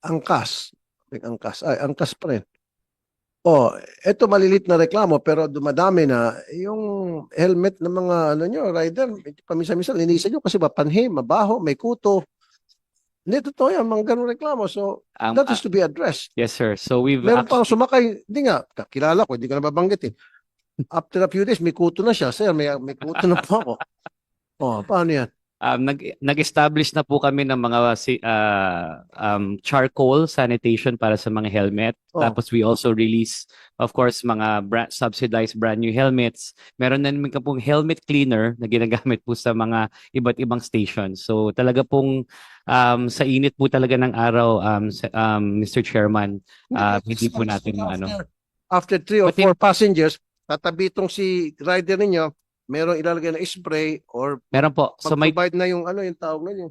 angkas. Angkas. Ay, angkas pa rin. Oh, eto malilit na reklamo pero dumadami na yung helmet ng mga ano nyo, rider, paminsan-minsan linisan nyo kasi mapanhim, mabaho, may kuto. Hindi, totoo yan, mga ganun reklamo. So, Ang- that is to be addressed. yes, sir. So we've Meron act- pang sumakay, hindi nga, kakilala ko, hindi ko na babanggit eh. After a few days, may kuto na siya. Sir, may, may kuto na po ako. Oh, paano yan? Um, nag, nag-establish na po kami ng mga ah, um, charcoal sanitation para sa mga helmet. Oh. Tapos we also release, of course, mga brand, subsidized brand new helmets. Meron na naman ka pong helmet cleaner na ginagamit po sa mga iba't ibang stations. So talaga pong um, sa init po talaga ng araw, um, sa- um, Mr. Chairman, ah, hindi po natin ano. After three or Pati- four passengers, tatabi itong si rider ninyo, meron ilalagay na spray or Meron po. So may, pag-provide na yung ano yung tawag na yung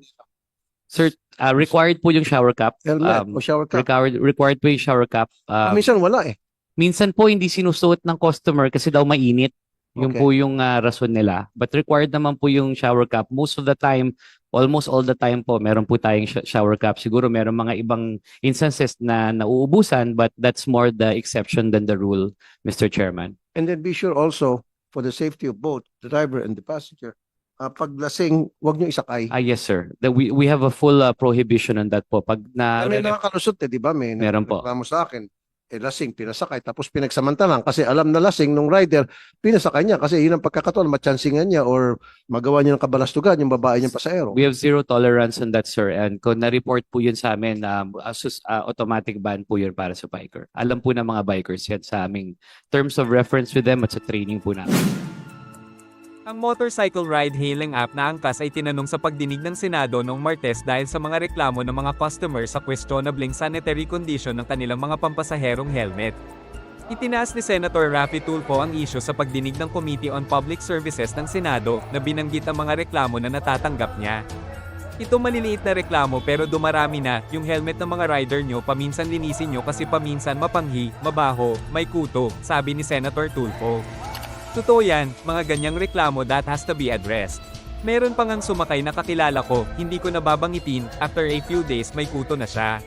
sir, ah, required po yung shower cap. helmet Um, o shower cap. required, required po yung shower cap. Um, Minsan wala eh. Minsan po hindi sinusuot ng customer kasi daw mainit. Yung Okay. po yung ah, rason nila. But required naman po yung shower cap. Most of the time, almost all the time po, meron po tayong sh- shower cap. Siguro meron mga ibang instances na nauubusan but that's more the exception than the rule, Mr. Chairman. And then be sure also for the safety of both the driver and the passenger. Uh, pag lasing, wag niyo isakay. Ah, yes, sir. The, we, we have a full ah, prohibition on that po. Pag na... May nakakalusot eh, di ba? May Meron po. nagreklamo sa akin. Eh, lasing, pinasakay. Tapos pinagsamantalang kasi alam na lasing nung rider, pinasakay niya kasi yun ang pagkakataon, matsansingan niya or magawa niya ng kabalastugan yung babae niyang pasahero. We have zero tolerance on that, sir. And kung na-report po yun sa amin, um, asus, ah, automatic ban po yun para sa biker. Alam po ng mga bikers yan sa aming terms of reference with them at sa training po namin. Ang motorcycle ride-hailing app na angkas ay tinanong sa pagdinig ng Senado noong Martes dahil sa mga reklamo ng mga customer sa questionabling sanitary condition ng kanilang mga pampasaherong helmet. Itinaas ni Senator Raffy Tulfo ang isyo sa pagdinig ng Committee on Public Services ng Senado na binanggit ang mga reklamo na natatanggap niya. Ito maliliit na reklamo pero dumarami na, yung helmet ng mga rider nyo paminsan linisin nyo kasi paminsan mapanghi, mabaho, may kuto, sabi ni Senator Tulfo. Totoo yan, mga ganyang reklamo that has to be addressed. Meron pa ngang sumakay na kakilala ko, hindi ko nababangitin, after a few days may kuto na siya.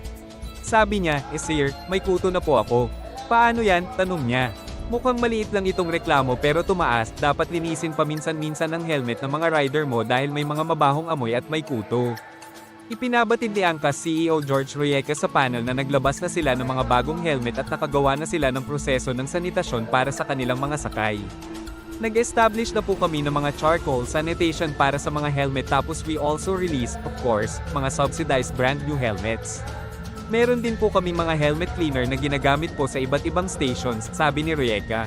Sabi niya, eh sir, may kuto na po ako. Paano yan? Tanong niya. Mukhang maliit lang itong reklamo pero tumaas, dapat linisin paminsan-minsan ang helmet ng mga rider mo dahil may mga mabahong amoy at may kuto. Ipinabatid ni Angkas CEO George Royeca sa panel na naglabas na sila ng mga bagong helmet at nakagawa na sila ng proseso ng sanitasyon para sa kanilang mga sakay. Nag-establish na po kami ng mga charcoal sanitation para sa mga helmet tapos we also release, of course, mga subsidized brand new helmets. Meron din po kami mga helmet cleaner na ginagamit po sa iba't ibang stations, sabi ni Royeca.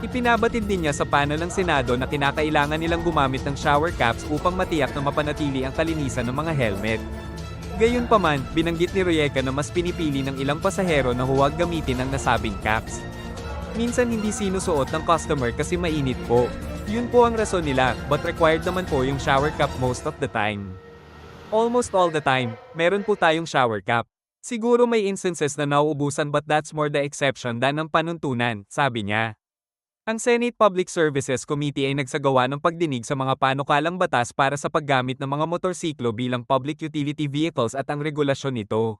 Ipinabatid din niya sa panel ng Senado na kinakailangan nilang gumamit ng shower caps upang matiyak na mapanatili ang kalinisan ng mga helmet. Gayunpaman, binanggit ni Royeca na mas pinipili ng ilang pasahero na huwag gamitin ang nasabing caps. Minsan hindi sinusuot ng customer kasi mainit po. Yun po ang rason nila, but required naman po yung shower cap most of the time. Almost all the time, meron po tayong shower cap. Siguro may instances na nauubusan but that's more the exception than ang panuntunan, sabi niya. Ang Senate Public Services Committee ay nagsagawa ng pagdinig sa mga panukalang batas para sa paggamit ng mga motorsiklo bilang public utility vehicles at ang regulasyon nito.